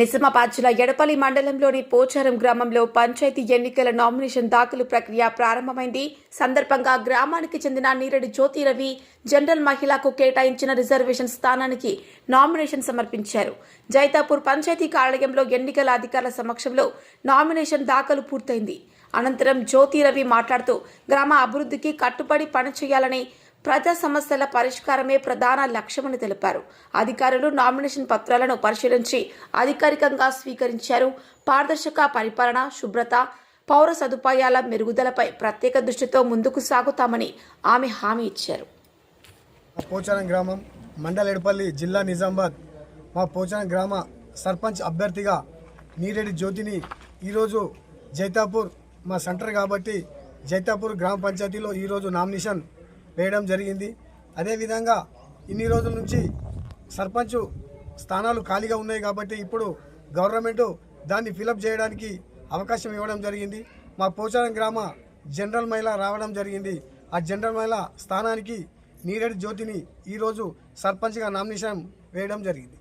నిజామాబాద్ ఎడపల్లి మండలంలోని పోచారం గ్రామంలో పంచాయతీ ఎన్నికల నామినేషన్ దాఖలు ప్రక్రియ ప్రారంభమైంది. సందర్భంగా గ్రామానికి చెందిన నీరడి జ్యోతి రవి జనరల్ మహిళకు కేటాయించిన రిజర్వేషన్ స్థానానికి నామినేషన్ సమర్పించారు. జైతాపూర్ పంచాయతీ కార్యాలయంలో ఎన్నికల అధికారుల సమక్షంలో నామినేషన్ దాఖలు పూర్తయింది. అనంతరం జ్యోతి రవి మాట్లాడుతూ గ్రామ అభివృద్ధికి కట్టుబడి పనిచేయాలని ప్రజా సమస్యల పరిష్కారమే ప్రధాన లక్ష్యమని తెలిపారు. అధికారులు నామినేషన్ పత్రాలను పరిశీలించి అధికారికంగా స్వీకరించారు. పారదర్శక పరిపాలన శుభ్రత పౌర సదుపాయాల మెరుగుదలపై ప్రత్యేక దృష్టితో ముందుకు సాగుతామని ఆమె హామీ ఇచ్చారు. మా పోచారం గ్రామం మండల్ ఎడపల్లి జిల్లా నిజామాబాద్ మా పోచారం గ్రామ సర్పంచ్ అభ్యర్థిగా నీరెడ్డి జ్యోతిని ఈరోజు జైతాపూర్ మా సెంటర్ కాబట్టి జైతాపూర్ గ్రామ పంచాయతీలో ఈరోజు నామినేషన్ వేయడం జరిగింది. అదేవిధంగా ఇన్ని రోజుల నుంచి సర్పంచ్ స్థానాలు ఖాళీగా ఉన్నాయి కాబట్టి ఇప్పుడు గవర్నమెంట్ దాన్ని ఫిలప్ చేయడానికి అవకాశం ఇవ్వడం జరిగింది. మా పోచారం గ్రామ జనరల్ మహిళ రావడం జరిగింది. ఆ జనరల్ మహిళ స్థానానికి నీరెడ్డి జ్యోతిని ఈరోజు సర్పంచ్గా నామినేషన్ వేయడం జరిగింది.